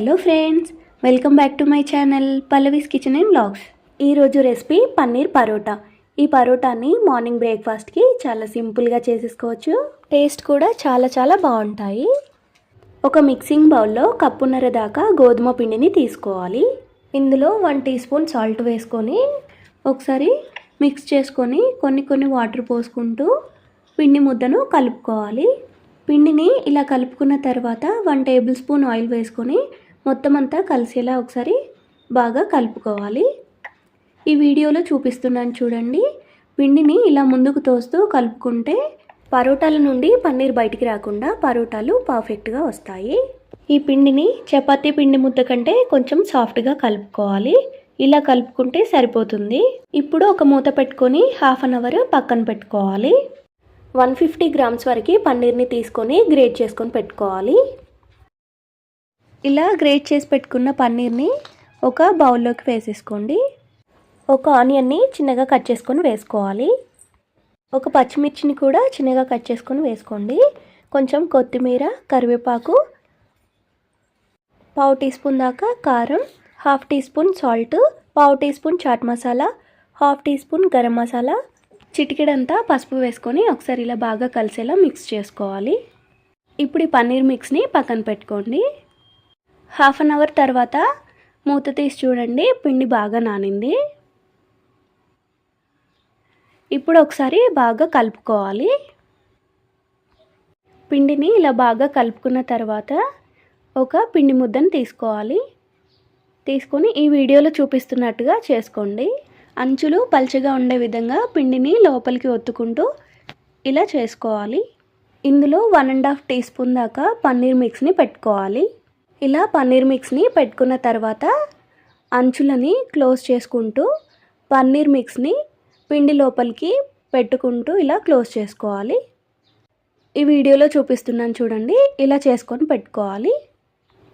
Hello friends welcome back to my channel Pallavi's kitchen and blogs ఈరోజు recipe paneer parotta. ఈ పరోటాని morning బ్రేక్ఫాస్ట్కి చాలా సింపుల్గా చేసేసుకోవచ్చు. టేస్ట్ కూడా చాలా చాలా బాగుంటాయి. ఒక మిక్సింగ్ బౌల్లో కప్పున్నర దాకా గోధుమ పిండిని తీసుకోవాలి. ఇందులో వన్ టీ స్పూన్ సాల్ట్ వేసుకొని ఒకసారి మిక్స్ చేసుకొని కొన్ని కొన్ని వాటర్ పోసుకుంటూ పిండి ముద్దను కలుపుకోవాలి. పిండిని ఇలా కలుపుకున్న తర్వాత వన్ టేబుల్ స్పూన్ ఆయిల్ వేసుకొని మొత్తం అంతా కలిసేలా ఒకసారి బాగా కలుపుకోవాలి. ఈ వీడియోలో చూపిస్తున్నాను చూడండి. పిండిని ఇలా ముందుకు తోస్తూ కలుపుకుంటే పరోటాల నుండి పన్నీర్ బయటికి రాకుండా పరోటాలు పర్ఫెక్ట్గా వస్తాయి. ఈ పిండిని చపాతీ పిండి ముద్ద కంటే కొంచెం సాఫ్ట్గా కలుపుకోవాలి. ఇలా కలుపుకుంటే సరిపోతుంది. ఇప్పుడు ఒక మూత పెట్టుకొని హాఫ్ అన్ అవర్ పక్కన పెట్టుకోవాలి. వన్ ఫిఫ్టీ గ్రామ్స్ వరకు పన్నీర్ని తీసుకొని గ్రేట్ చేసుకొని పెట్టుకోవాలి. ఇలా గ్రేట్ చేసి పెట్టుకున్న పన్నీర్ని ఒక బౌల్లోకి వేసేసుకోండి. ఒక ఆనియన్ని చిన్నగా కట్ చేసుకొని వేసుకోవాలి. ఒక పచ్చిమిర్చిని కూడా చిన్నగా కట్ చేసుకొని వేసుకోండి. కొంచెం కొత్తిమీర కరివేపాకు పావు టీ స్పూన్ దాకా కారం హాఫ్ టీ స్పూన్ సాల్ట్ పావు teaspoon chaat masala half teaspoon garam masala చిటికెడంతా పసుపు వేసుకొని ఒకసారి ఇలా బాగా కలిసేలా మిక్స్ చేసుకోవాలి. ఇప్పుడు ఈ పన్నీర్ మిక్స్ని పక్కన పెట్టుకోండి. హాఫ్ అన్ అవర్ తర్వాత మూత తీసి చూడండి పిండి బాగా నానింది. ఇప్పుడు ఒకసారి బాగా కలుపుకోవాలి. పిండిని ఇలా బాగా కలుపుకున్న తర్వాత ఒక పిండి ముద్దను తీసుకోవాలి. తీసుకొని ఈ వీడియోలో చూపిస్తున్నట్టుగా చేసుకోండి. అంచులు పల్చగా ఉండే విధంగా పిండిని లోపలికి ఒత్తుకుంటూ ఇలా చేసుకోవాలి. ఇందులో one and half teaspoon దాకా పన్నీర్ మిక్స్ని పెట్టుకోవాలి. ఇలా పన్నీర్ మిక్స్ని పెట్టుకున్న తర్వాత అంచులని క్లోజ్ చేసుకుంటూ పన్నీర్ మిక్స్ని పిండి లోపలికి పెట్టుకుంటూ ఇలా క్లోజ్ చేసుకోవాలి. ఈ వీడియోలో చూపిస్తున్నాను చూడండి ఇలా చేసుకొని పెట్టుకోవాలి.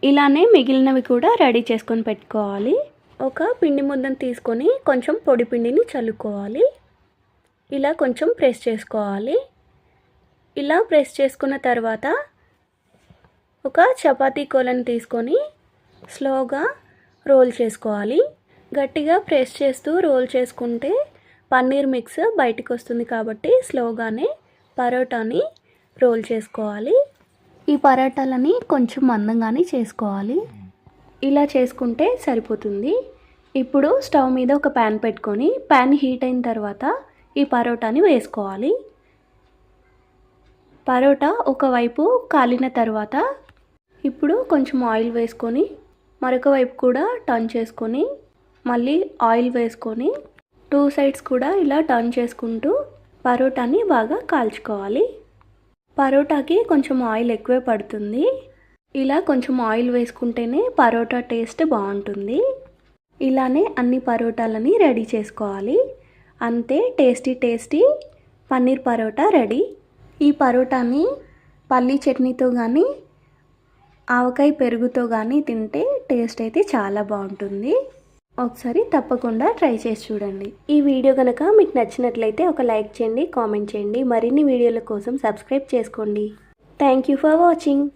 ఇలానే మిగిలినవి కూడా రెడీ చేసుకొని పెట్టుకోవాలి. ఒక పిండి ముద్దను తీసుకొని కొంచెం పొడి పిండిని చల్లుకోవాలి. ఇలా కొంచెం ప్రెస్ చేసుకోవాలి. ఇలా ప్రెస్ చేసుకున్న తర్వాత ఒక చపాతీ కోలను తీసుకొని స్లోగా రోల్ చేసుకోవాలి. గట్టిగా ప్రెస్ చేస్తూ రోల్ చేసుకుంటే పన్నీర్ మిక్స్ బయటికి వస్తుంది కాబట్టి స్లోగానే పరోటాని రోల్ చేసుకోవాలి. ఈ పరోటాలని కొంచెం మందంగానే చేసుకోవాలి. ఇలా చేసుకుంటే సరిపోతుంది. ఇప్పుడు స్టవ్ మీద ఒక ప్యాన్ పెట్టుకొని ప్యాన్ హీట్ అయిన తర్వాత ఈ పరోటాని వేసుకోవాలి. పరోటా ఒకవైపు కాలిన తర్వాత ఇప్పుడు కొంచెం ఆయిల్ వేసుకొని మరొక వైపు కూడా టర్న్ చేసుకొని మళ్ళీ ఆయిల్ వేసుకొని టూ సైడ్స్ కూడా ఇలా టర్న్ చేసుకుంటూ పరోటాని బాగా కాల్చుకోవాలి. పరోటాకి కొంచెం ఆయిల్ ఎక్కువే పడుతుంది. ఇలా కొంచెం ఆయిల్ వేసుకుంటేనే పరోటా టేస్ట్ బాగుంటుంది. ఇలానే అన్ని పరోటాలని రెడీ చేసుకోవాలి. అంతే tasty tasty paneer parota ready. ఈ పరోటాని పల్లీ చట్నీతో కానీ ఆవకాయ పెరుగుతో కానీ తింటే టేస్ట్ అయితే చాలా బాగుంటుంది. ఒకసారి తప్పకుండా ట్రై చేసి చూడండి. ఈ వీడియో కనుక మీకు నచ్చినట్లయితే ఒక లైక్ చేయండి కామెంట్ చేయండి. మరిన్ని వీడియోల కోసం సబ్స్క్రైబ్ చేసుకోండి. Thank you for watching.